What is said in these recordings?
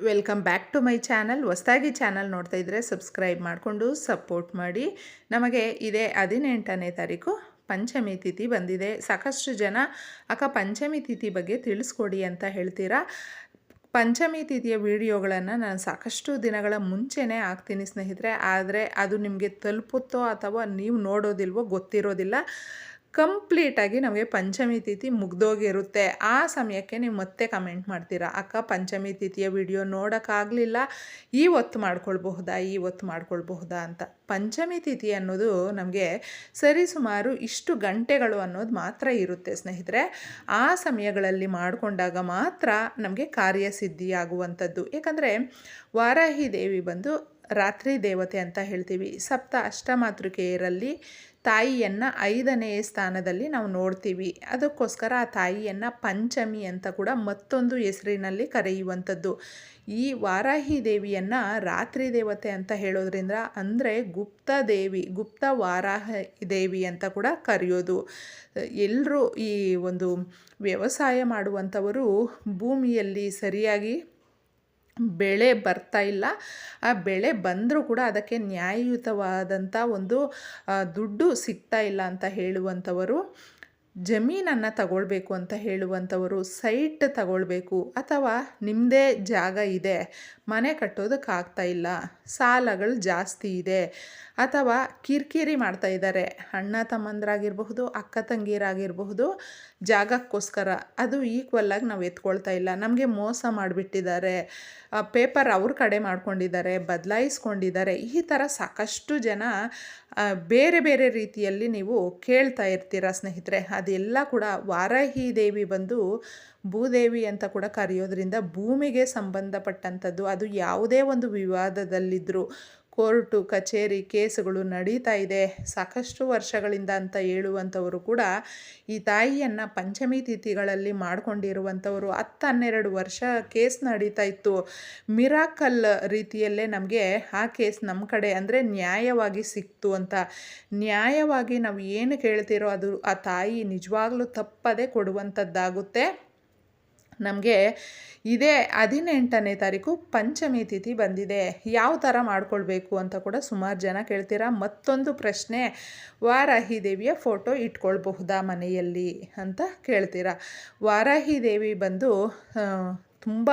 Welcome back to my channel. ಹೊಸದಾಗಿ channel ನೋಡ್ತಾ ಇದ್ದರೆ ಸಬ್ಸ್ಕ್ರೈಬ್ ಮಾಡಿಕೊಂಡು ಸಪೋರ್ಟ್ ಮಾಡಿ. ನಮಗೆ ಇದೇ ಹದಿನೆಂಟನೇ ತಾರೀಕು. ಪಂಚಮಿ ತಿಥಿ ಬಂದಿದೆ. ಸಾಕಷ್ಟು ಜನ, ಅಕ್ಕ, ಪಂಚಮಿ ತಿಥಿ ಬಗ್ಗೆ ತಿಳಿಸ್ಕೊಡಿ ಅಂತ ಹೇಳ್ತೀರಾ? ಪಂಚಮಿ ತಿಥಿಯ ವಿಡಿಯೋಗಳನ್ನು ನಾನು ಸಾಕಷ್ಟು ದಿನಗಳ ಮುಂಚೆನೇ ಹಾಕ್ತೀನಿ ಸ್ನೇಹಿತರೆ. ಆದರೆ ಅದು ನಿಮಗೆ ತಲುಪುತ್ತೋ ಅಥವಾ ನೀವು ನೋಡೋದಿಲ್ವೋ ಗೊತ್ತಿರೋದಿಲ್ಲ. ಕಂಪ್ಲೀಟಾಗಿ ನಮಗೆ ಪಂಚಮಿ ತಿಥಿ ಮುಗ್ದೋಗಿರುತ್ತೆ ಆ ಸಮಯಕ್ಕೆ ನೀವು ಮತ್ತೆ ಕಮೆಂಟ್ ಮಾಡ್ತೀರಾ? ಅಕ್ಕ, ಪಂಚಮಿ ತಿಥಿಯ ವಿಡಿಯೋ ನೋಡೋಕ್ಕಾಗಲಿಲ್ಲ. ಈ ಹೊತ್ತು ಮಾಡ್ಕೊಳ್ಬಹುದಾ? ಹೊತ್ತು ಮಾಡ್ಕೊಳ್ಬಹುದಾ ಅಂತ. ಪಂಚಮಿ ತಿಥಿ ಅನ್ನೋದು ನಮಗೆ ಸರಿಸುಮಾರು ಇಷ್ಟು ಗಂಟೆಗಳು ಅನ್ನೋದು ಮಾತ್ರ ಇರುತ್ತೆ, ಸ್ನೇಹಿತರೆ. ಆ ಸಮಯಗಳಲ್ಲಿ ಮಾಡಿಕೊಂಡಾಗ ಮಾತ್ರ ನಮಗೆ ಕಾರ್ಯಸಿದ್ಧಿಯಾಗುವಂಥದ್ದು. ಏಕೆಂದರೆ ವಾರಾಹಿ ದೇವಿ ಬಂದು ರಾತ್ರಿ ದೇವತೆ ಅಂತ ಹೇಳ್ತೀವಿ. ಸಪ್ತ ಅಷ್ಟಮಾತೃಕೆಯರಲ್ಲಿ ತಾಯಿಯನ್ನು ಐದನೇ ಸ್ಥಾನದಲ್ಲಿ ನಾವು ನೋಡ್ತೀವಿ. ಅದಕ್ಕೋಸ್ಕರ ಆ ತಾಯಿಯನ್ನು ಪಂಚಮಿ ಅಂತ ಕೂಡ ಮತ್ತೊಂದು ಹೆಸರಿನಲ್ಲಿ ಕರೆಯುವಂಥದ್ದು. ಈ ವಾರಾಹಿ ದೇವಿಯನ್ನು ರಾತ್ರಿ ದೇವತೆ ಅಂತ ಹೇಳೋದ್ರಿಂದ ಅಂದರೆ ಗುಪ್ತ ದೇವಿ ಗುಪ್ತ ವಾರಾಹ ದೇವಿ ಅಂತ ಕೂಡ ಕರೆಯೋದು. ಎಲ್ಲರೂ ಈ ಒಂದು ವ್ಯವಸಾಯ ಮಾಡುವಂಥವರು ಭೂಮಿಯಲ್ಲಿ ಸರಿಯಾಗಿ ಬೆಳೆ ಬರ್ತಾ ಇಲ್ಲ. ಆ ಬೆಳೆ ಬಂದರೂ ಕೂಡ ಅದಕ್ಕೆ ನ್ಯಾಯಯುತವಾದಂಥ ಒಂದು ದುಡ್ಡು ಸಿಗ್ತಾ ಇಲ್ಲ ಅಂತ ಹೇಳುವಂಥವರು. ಜಮೀನನ್ನು ತಗೊಳ್ಬೇಕು ಅಂತ ಹೇಳುವಂಥವರು ಸೈಟ್ ತಗೊಳ್ಬೇಕು ಅಥವಾ ನಿಮ್ಮದೇ ಜಾಗ ಇದೆ, ಮನೆ ಕಟ್ಟೋದಕ್ಕಾಗ್ತಾ ಇಲ್ಲ, ಸಾಲಗಳು ಜಾಸ್ತಿ ಇದೆ ಅಥವಾ ಕಿರಿಕಿರಿ ಮಾಡ್ತಾ ಇದ್ದಾರೆ. ಅಣ್ಣ ತಮ್ಮಂದ್ರಾಗಿರಬಹುದು, ಅಕ್ಕ ತಂಗಿರಾಗಿರಬಹುದು ಜಾಗಕ್ಕೋಸ್ಕರ ಅದು ಈಕ್ವಲ್ಲಾಗಿ ನಾವು ಎತ್ಕೊಳ್ತಾ ಇಲ್ಲ. ನಮಗೆ ಮೋಸ ಮಾಡಿಬಿಟ್ಟಿದ್ದಾರೆ. ಪೇಪರ್ ಅವ್ರ ಕಡೆ ಮಾಡ್ಕೊಂಡಿದ್ದಾರೆ, ಬದಲಾಯಿಸ್ಕೊಂಡಿದ್ದಾರೆ. ಈ ಥರ ಸಾಕಷ್ಟು ಜನ ಬೇರೆ ಬೇರೆ ರೀತಿಯಲ್ಲಿ ನೀವು ಕೇಳ್ತಾ ಇರ್ತೀರ ಸ್ನೇಹಿತರೆ. ಅದೆಲ್ಲ ಕೂಡ ವಾರಾಹಿ ದೇವಿ ಬಂದು ಭೂದೇವಿ ಅಂತ ಕೂಡ ಕರೆಯೋದ್ರಿಂದ ಭೂಮಿಗೆ ಸಂಬಂಧಪಟ್ಟಂಥದ್ದು, ಅದು ಯಾವುದೇ ಒಂದು ವಿವಾದದಲ್ಲಿದ್ದರೂ ಕೋರ್ಟು, ಕಚೇರಿ ಕೇಸುಗಳು ನಡೀತಾ ಇದೆ. ಸಾಕಷ್ಟು ವರ್ಷಗಳಿಂದ ಅಂತ ಹೇಳುವಂಥವರು ಕೂಡ ಈ ತಾಯಿಯನ್ನು ಪಂಚಮಿ ತಿಥಿಗಳಲ್ಲಿ ಮಾಡಿಕೊಂಡಿರುವಂಥವರು ಹತ್ತು ಹನ್ನೆರಡು ವರ್ಷ ಕೇಸ್ ನಡೀತಾ ಇತ್ತು. ಮಿರಾಕಲ್ ರೀತಿಯಲ್ಲೇ ನಮಗೆ ಆ ಕೇಸ್ ನಮ್ಮ ಕಡೆ ಅಂದರೆ ನ್ಯಾಯವಾಗಿ ಸಿಕ್ತು ಅಂತ. ನ್ಯಾಯವಾಗಿ ನಾವು ಏನು ಕೇಳ್ತಿರೋ ಅದು ಆ ತಾಯಿ ನಿಜವಾಗ್ಲೂ ತಪ್ಪದೇ ಕೊಡುವಂಥದ್ದಾಗುತ್ತೆ. ನಮಗೆ ಇದೇ ಹದಿನೆಂಟನೇ ತಾರೀಕು ಪಂಚಮಿ ತಿಥಿ ಬಂದಿದೆ. ಯಾವ ಥರ ಮಾಡ್ಕೊಳ್ಬೇಕು ಅಂತ ಕೂಡ ಸುಮಾರು ಜನ ಕೇಳ್ತೀರಾ? ಮತ್ತೊಂದು ಪ್ರಶ್ನೆ, ವಾರಾಹಿ ದೇವಿಯ ಫೋಟೋ ಇಟ್ಕೊಳ್ಬಹುದಾ ಮನೆಯಲ್ಲಿ ಅಂತ ಕೇಳ್ತೀರಾ? ವಾರಾಹಿ ದೇವಿ ಬಂದು ತುಂಬ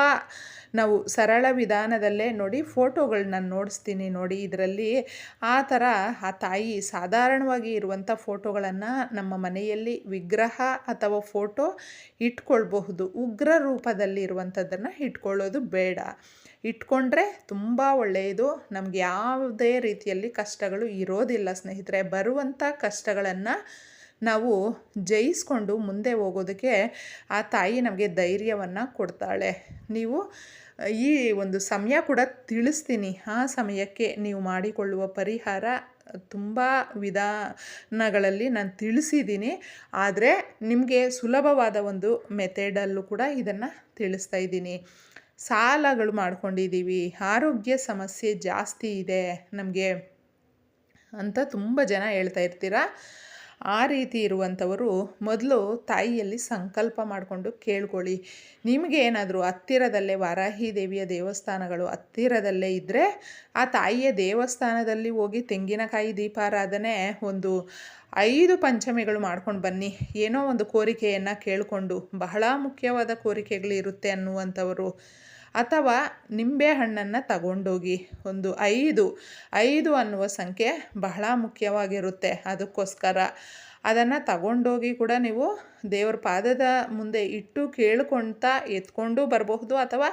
ನಾವು ಸರಳ ವಿಧಾನದಲ್ಲೇ ನೋಡಿ ಫೋಟೋಗಳನ್ನ ನೋಡಿಸ್ತೀನಿ ನೋಡಿ ಇದರಲ್ಲಿ ಆ ಥರ ಆ ತಾಯಿ ಸಾಧಾರಣವಾಗಿ ಇರುವಂಥ ಫೋಟೋಗಳನ್ನು ನಮ್ಮ ಮನೆಯಲ್ಲಿ ವಿಗ್ರಹ ಅಥವಾ ಫೋಟೋ ಇಟ್ಕೊಳ್ಬಹುದು. ಉಗ್ರ ರೂಪದಲ್ಲಿ ಇರುವಂಥದ್ದನ್ನು ಇಟ್ಕೊಳ್ಳೋದು ಬೇಡ. ಇಟ್ಕೊಂಡ್ರೆ ತುಂಬ ಒಳ್ಳೆಯದು. ನಮಗೆ ಯಾವುದೇ ರೀತಿಯಲ್ಲಿ ಕಷ್ಟಗಳು ಇರೋದಿಲ್ಲ ಸ್ನೇಹಿತರೆ. ಬರುವಂಥ ಕಷ್ಟಗಳನ್ನು ನಾವು ಜಯಿಸ್ಕೊಂಡು ಮುಂದೆ ಹೋಗೋದಕ್ಕೆ ಆ ತಾಯಿ ನಮಗೆ ಧೈರ್ಯವನ್ನು ಕೊಡ್ತಾಳೆ. ನೀವು, ಈ ಒಂದು ಸಮಯ ಕೂಡ ತಿಳಿಸ್ತೀನಿ. ಆ ಸಮಯಕ್ಕೆ ನೀವು ಮಾಡಿಕೊಳ್ಳುವ ಪರಿಹಾರ ತುಂಬ ವಿಧಾನಗಳಲ್ಲಿ ನಾನು ತಿಳಿಸಿದ್ದೀನಿ. ಆದರೆ ನಿಮಗೆ ಸುಲಭವಾದ ಒಂದು ಮೆಥೆಡಲ್ಲೂ ಕೂಡ ಇದನ್ನು ತಿಳಿಸ್ತಾ ಇದ್ದೀನಿ. ಸಾಲಗಳು ಮಾಡ್ಕೊಂಡಿದ್ದೀವಿ. ಆರೋಗ್ಯ ಸಮಸ್ಯೆ ಜಾಸ್ತಿ ಇದೆ ನಮಗೆ ಅಂತ ತುಂಬ ಜನ ಹೇಳ್ತಾ ಇರ್ತೀರ? ಆ ರೀತಿ ಇರುವಂಥವರು ಮೊದಲು ತಾಯಿಯಲ್ಲಿ ಸಂಕಲ್ಪ ಮಾಡಿಕೊಂಡು ಕೇಳ್ಕೊಳ್ಳಿ. ನಿಮಗೆ ಏನಾದರೂ ಹತ್ತಿರದಲ್ಲೇ ವಾರಾಹಿ ದೇವಿಯ ದೇವಸ್ಥಾನಗಳು ಹತ್ತಿರದಲ್ಲೇ ಇದ್ದರೆ ಆ ತಾಯಿಯ ದೇವಸ್ಥಾನದಲ್ಲಿ ಹೋಗಿ ತೆಂಗಿನಕಾಯಿ ದೀಪಾರಾಧನೆ ಒಂದು ಐದು ಪಂಚಮಿಗಳು ಮಾಡ್ಕೊಂಡು ಬನ್ನಿ. ಏನೋ ಒಂದು ಕೋರಿಕೆಯನ್ನು ಕೇಳಿಕೊಂಡು ಬಹಳ ಮುಖ್ಯವಾದ ಕೋರಿಕೆಗಳು ಇರುತ್ತೆ ಅನ್ನುವಂಥವರು. ಅಥವಾ ನಿಂಬೆ ಹಣ್ಣನ್ನು ತಗೊಂಡೋಗಿ. ಒಂದು ಐದು ಐದು ಅನ್ನುವ ಸಂಖ್ಯೆ ಬಹಳ ಮುಖ್ಯವಾಗಿರುತ್ತೆ. ಅದಕ್ಕೋಸ್ಕರ ಅದನ್ನು ತಗೊಂಡೋಗಿ ಕೂಡ ನೀವು ದೇವರ ಪಾದದ ಮುಂದೆ ಇಟ್ಟು ಕೇಳ್ಕೊಳ್ತಾ ಎತ್ಕೊಂಡು ಬರಬಹುದು ಅಥವಾ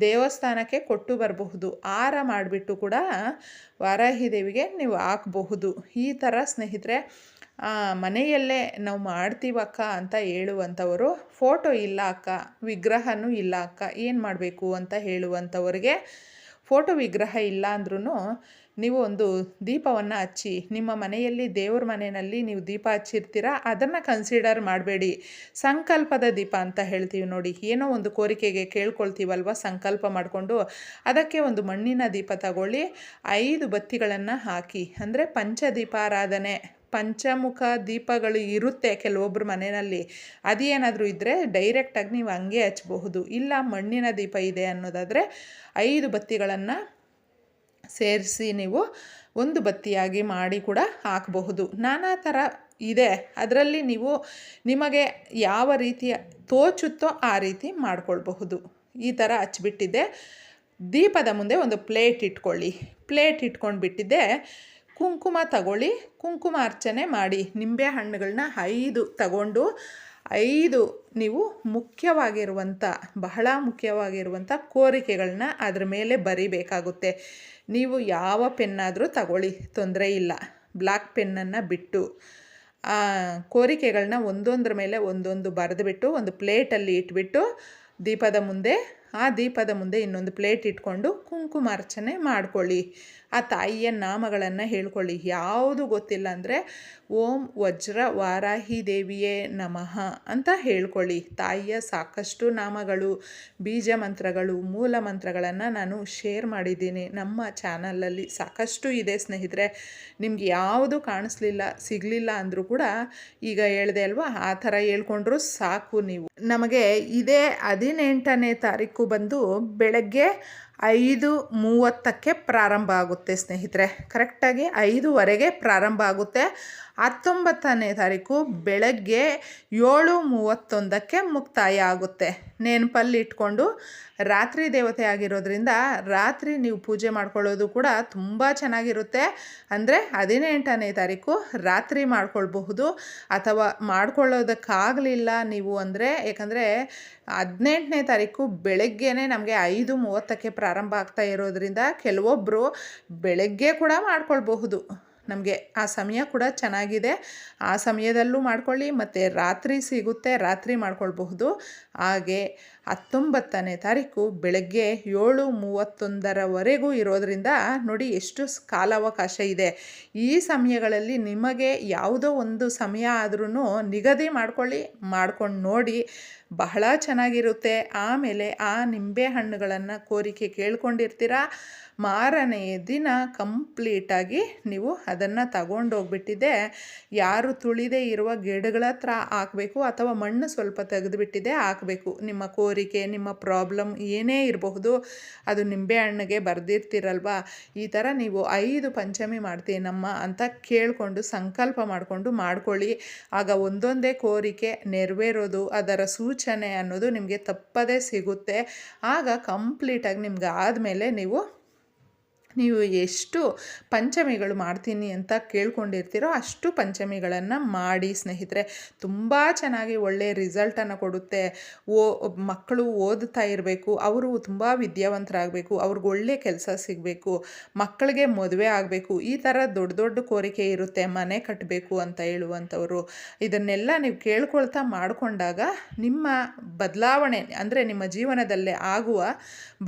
ದೇವಸ್ಥಾನಕ್ಕೆ ಕೊಟ್ಟು ಬರಬಹುದು. ಆರ ಮಾಡಿಬಿಟ್ಟು ಕೂಡ ವಾರಾಹಿ ದೇವಿಗೆ ನೀವು ಹಾಕಬಹುದು. ಈ ಥರ ಸ್ನೇಹಿತರೆ ಮನೆಯಲ್ಲೇ ನಾವು ಮಾಡ್ತೀವಕ್ಕ ಅಂತ ಹೇಳುವಂಥವರು, ಫೋಟೋ ಇಲ್ಲ ಅಕ್ಕ, ವಿಗ್ರಹನೂ ಇಲ್ಲ ಅಕ್ಕ, ಏನು ಮಾಡಬೇಕು ಅಂತ ಹೇಳುವಂಥವ್ರಿಗೆ ಫೋಟೋ ವಿಗ್ರಹ ಇಲ್ಲ ಅಂದ್ರೂ ನೀವು ಒಂದು ದೀಪವನ್ನು ಹಚ್ಚಿ, ನಿಮ್ಮ ಮನೆಯಲ್ಲಿ ದೇವ್ರ ಮನೆಯಲ್ಲಿ ನೀವು ದೀಪ ಹಚ್ಚಿರ್ತೀರ, ಅದನ್ನು ಕನ್ಸಿಡರ್ ಮಾಡಬೇಡಿ. ಸಂಕಲ್ಪದ ದೀಪ ಅಂತ ಹೇಳ್ತೀವಿ ನೋಡಿ, ಏನೋ ಒಂದು ಕೋರಿಕೆಗೆ ಕೇಳ್ಕೊಳ್ತೀವಲ್ವ ಸಂಕಲ್ಪ ಮಾಡಿಕೊಂಡು, ಅದಕ್ಕೆ ಒಂದು ಮಣ್ಣಿನ ದೀಪ ತಗೊಳ್ಳಿ, ಐದು ಬತ್ತಿಗಳನ್ನು ಹಾಕಿ, ಅಂದರೆ ಪಂಚದೀಪಾರಾಧನೆ ಪಂಚಮುಖ ದೀಪಗಳು ಇರುತ್ತೆ ಕೆಲವೊಬ್ಬರ ಮನೆಯಲ್ಲಿ. ಅದೇನಾದರೂ ಇದ್ದರೆ ಡೈರೆಕ್ಟಾಗಿ ನೀವು ಹಂಗೆ ಹಚ್ಚಬಹುದು ಇಲ್ಲ ಮಣ್ಣಿನ ದೀಪ ಇದೆ ಅನ್ನೋದಾದರೆ ಐದು ಬತ್ತಿಗಳನ್ನು ಸೇರಿಸಿ ನೀವು ಒಂದು ಬತ್ತಿಯಾಗಿ ಮಾಡಿ ಕೂಡ ಹಾಕಬಹುದು. ನಾನಾ ಥರ ಇದೆ. ಅದರಲ್ಲಿ ನೀವು ನಿಮಗೆ ಯಾವ ರೀತಿಯ ತೋಚುತ್ತೋ ಆ ರೀತಿ ಮಾಡಿಕೊಳ್ಬಹುದು. ಈ ಥರ ಹಚ್ಬಿಟ್ಟಿದ್ದೆ. ದೀಪದ ಮುಂದೆ ಒಂದು ಪ್ಲೇಟ್ ಇಟ್ಕೊಳ್ಳಿ. ಪ್ಲೇಟ್ ಇಟ್ಕೊಂಡು ಬಿಟ್ಟಿದ್ದೆ ಕುಂಕುಮ ತಗೊಳ್ಳಿ, ಕುಂಕುಮ ಅರ್ಚನೆ ಮಾಡಿ, ನಿಂಬೆ ಹಣ್ಣುಗಳನ್ನ ಐದು ತಗೊಂಡು, ಐದು ನೀವು ಮುಖ್ಯವಾಗಿರುವಂಥ, ಬಹಳ ಮುಖ್ಯವಾಗಿರುವಂಥ ಕೋರಿಕೆಗಳನ್ನ ಅದ್ರ ಮೇಲೆ ಬರಿಬೇಕಾಗುತ್ತೆ. ನೀವು ಯಾವ ಪೆನ್ನಾದರೂ ತಗೊಳ್ಳಿ, ತೊಂದರೆ ಇಲ್ಲ. ಬ್ಲ್ಯಾಕ್ ಪೆನ್ನನ್ನು ಬಿಟ್ಟು ಕೋರಿಕೆಗಳನ್ನ ಒಂದೊಂದರ ಮೇಲೆ ಒಂದೊಂದು ಬರೆದುಬಿಟ್ಟು, ಒಂದು ಪ್ಲೇಟಲ್ಲಿ ಇಟ್ಬಿಟ್ಟು, ದೀಪದ ಮುಂದೆ ಆ ದೀಪದ ಮುಂದೆ ಇನ್ನೊಂದು ಪ್ಲೇಟ್ ಇಟ್ಕೊಂಡು ಕುಂಕುಮಾರ್ಚನೆ ಮಾಡ್ಕೊಳ್ಳಿ. ಆ ತಾಯಿಯ ನಾಮಗಳನ್ನು ಹೇಳ್ಕೊಳ್ಳಿ. ಯಾವುದು ಗೊತ್ತಿಲ್ಲ ಅಂದರೆ, ಓಂ ವಜ್ರ ವಾರಾಹಿ ದೇವಿಯೇ ನಮಃ ಅಂತ ಹೇಳ್ಕೊಳ್ಳಿ. ತಾಯಿಯ ಸಾಕಷ್ಟು ನಾಮಗಳು, ಬೀಜ ಮಂತ್ರಗಳು, ಮೂಲ ಮಂತ್ರಗಳನ್ನು ನಾನು ಶೇರ್ ಮಾಡಿದ್ದೀನಿ. ನಮ್ಮ ಚಾನಲಲ್ಲಿ ಸಾಕಷ್ಟು ಇದೆ ಸ್ನೇಹಿತರೆ. ನಿಮ್ಗೆ ಯಾವುದು ಕಾಣಿಸ್ಲಿಲ್ಲ, ಸಿಗಲಿಲ್ಲ ಅಂದರೂ ಕೂಡ ಈಗ ಹೇಳಿದೆ ಅಲ್ವಾ? ಆ ಥರ ಹೇಳ್ಕೊಂಡ್ರು ಸಾಕು ನೀವು. ನಮಗೆ ಇದೇ ಹದಿನೆಂಟನೇ ತಾರೀಕು ಬಂದು ಬೆಳಗ್ಗೆ ಐದು ಮೂವತ್ತಕ್ಕೆ ಪ್ರಾರಂಭ ಆಗುತ್ತೆ, ಸ್ನೇಹಿತರೆ. ಕರೆಕ್ಟಾಗಿ ಐದುವರೆಗೆ ಪ್ರಾರಂಭ ಆಗುತ್ತೆ. ಹತ್ತೊಂಬತ್ತನೇ ತಾರೀಕು ಬೆಳಗ್ಗೆ ಏಳು ಮೂವತ್ತೊಂದಕ್ಕೆ ಮುಕ್ತಾಯ ಆಗುತ್ತೆ. ನೆನಪಲ್ಲಿ ಇಟ್ಕೊಂಡು, ರಾತ್ರಿ ದೇವತೆ ಆಗಿರೋದ್ರಿಂದ ರಾತ್ರಿ ನೀವು ಪೂಜೆ ಮಾಡ್ಕೊಳ್ಳೋದು ಕೂಡ ತುಂಬ ಚೆನ್ನಾಗಿರುತ್ತೆ. ಅಂದರೆ ಹದಿನೆಂಟನೇ ತಾರೀಕು ರಾತ್ರಿ ಮಾಡ್ಕೊಳ್ಬಹುದು. ಅಥವಾ ಮಾಡ್ಕೊಳ್ಳೋದಕ್ಕಾಗಲಿಲ್ಲ ನೀವು ಅಂದರೆ, ಯಾಕಂದರೆ ಹದಿನೆಂಟನೇ ತಾರೀಕು ಬೆಳಗ್ಗೆನೇ ನಮಗೆ ಐದು ಮೂವತ್ತಕ್ಕೆ ಪ್ರಾರಂಭ ಆಗ್ತಾ ಇರೋದ್ರಿಂದ ಕೆಲವೊಬ್ಬರು ಬೆಳಗ್ಗೆ ಕೂಡ ಮಾಡ್ಕೊಳ್ಬಹುದು. ನಮಗೆ ಆ ಸಮಯ ಕೂಡ ಚೆನ್ನಾಗಿದೆ. ಆ ಸಮಯದಲ್ಲೂ ಮಾಡ್ಕೊಳ್ಳಿ, ಮತ್ತು ರಾತ್ರಿ ಸಿಗುತ್ತೆ, ರಾತ್ರಿ ಮಾಡ್ಕೊಳ್ಬಹುದು. ಹಾಗೆ ಹತ್ತೊಂಬತ್ತನೇ ತಾರೀಕು ಬೆಳಗ್ಗೆ ಏಳು ಮೂವತ್ತೊಂದರವರೆಗೂ ಇರೋದರಿಂದ ನೋಡಿ ಎಷ್ಟು ಕಾಲಾವಕಾಶ ಇದೆ. ಈ ಸಮಯಗಳಲ್ಲಿ ನಿಮಗೆ ಯಾವುದೋ ಒಂದು ಸಮಯ ಆದ್ರೂ ನಿಗದಿ ಮಾಡ್ಕೊಳ್ಳಿ, ಮಾಡ್ಕೊಂಡು ನೋಡಿ. ಬಹಳ ಚೆನ್ನಾಗಿರುತ್ತೆ. ಆಮೇಲೆ ಆ ನಿಂಬೆ ಹಣ್ಣುಗಳನ್ನು ಕೋರಿಕೆ ಕೇಳ್ಕೊಂಡಿರ್ತೀರಾ? ಮಾರನೆಯ ದಿನ ಕಂಪ್ಲೀಟಾಗಿ ನೀವು ಅದನ್ನು ತಗೊಂಡೋಗ್ಬಿಟ್ಟಿದೆ ಯಾರು ತುಳಿದೇ ಇರುವ ಗಿಡಗಳ ಹತ್ರ ಹಾಕಬೇಕು ಅಥವಾ ಮಣ್ಣು ಸ್ವಲ್ಪ ತೆಗೆದುಬಿಟ್ಟಿದೆ ಹಾಕಬೇಕು. ನಿಮ್ಮ ಕೋರಿಕೆ ನಿಮ್ಮ ಪ್ರಾಬ್ಲಮ್ ಏನೇ ಇರಬಹುದು, ಅದು ನಿಂಬೆ ಹಣ್ಣಿಗೆ ಬರೆದಿರ್ತೀರಲ್ವ? ಈ ಥರ ನೀವು ಐದು ಪಂಚಮಿ ಮಾಡ್ತೀನಮ್ಮ ಅಂತ ಕೇಳಿಕೊಂಡು ಸಂಕಲ್ಪ ಮಾಡಿಕೊಂಡು ಮಾಡ್ಕೊಳ್ಳಿ. ಆಗ ಒಂದೊಂದೇ ಕೋರಿಕೆ ನೆರವೇರೋದು, ಅದರ ಸೂಚನೆ ಅನ್ನೋದು ನಿಮಗೆ ತಪ್ಪದೇ ಸಿಗುತ್ತೆ. ಆಗ ಕಂಪ್ಲೀಟಾಗಿ ನಿಮ್ಗೆ ಆದಮೇಲೆ ನೀವು ನೀವು ಎಷ್ಟು ಪಂಚಮಿಗಳು ಮಾಡ್ತೀನಿ ಅಂತ ಕೇಳ್ಕೊಂಡಿರ್ತೀರೋ ಅಷ್ಟು ಪಂಚಮಿಗಳನ್ನು ಮಾಡಿ ಸ್ನೇಹಿತರೆ. ತುಂಬ ಚೆನ್ನಾಗಿ ಒಳ್ಳೆಯ ರಿಸಲ್ಟನ್ನು ಕೊಡುತ್ತೆ. ಓ, ಮಕ್ಕಳು ಓದುತ್ತಾ ಇರಬೇಕು, ಅವರು ತುಂಬ ವಿದ್ಯಾವಂತರಾಗಬೇಕು, ಅವ್ರಿಗೆ ಒಳ್ಳೆ ಕೆಲಸ ಸಿಗಬೇಕು, ಮಕ್ಕಳಿಗೆ ಮದುವೆ ಆಗಬೇಕು, ಈ ಥರ ದೊಡ್ಡ ದೊಡ್ಡ ಕೋರಿಕೆ ಇರುತ್ತೆ, ಮನೆ ಕಟ್ಟಬೇಕು ಅಂತ ಹೇಳುವಂಥವ್ರು. ಇದನ್ನೆಲ್ಲ ನೀವು ಕೇಳ್ಕೊಳ್ತಾ ಮಾಡಿಕೊಂಡಾಗ ನಿಮ್ಮ ಬದಲಾವಣೆ, ಅಂದರೆ ನಿಮ್ಮ ಜೀವನದಲ್ಲೇ ಆಗುವ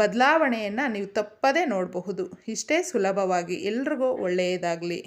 ಬದಲಾವಣೆಯನ್ನು ನೀವು ತಪ್ಪದೇ ನೋಡಬಹುದು. ಇಷ್ಟೇ ಸುಲಭವಾಗಿ ಎಲ್ರಿಗೂ ಒಳ್ಳೆಯದಾಗಲಿ.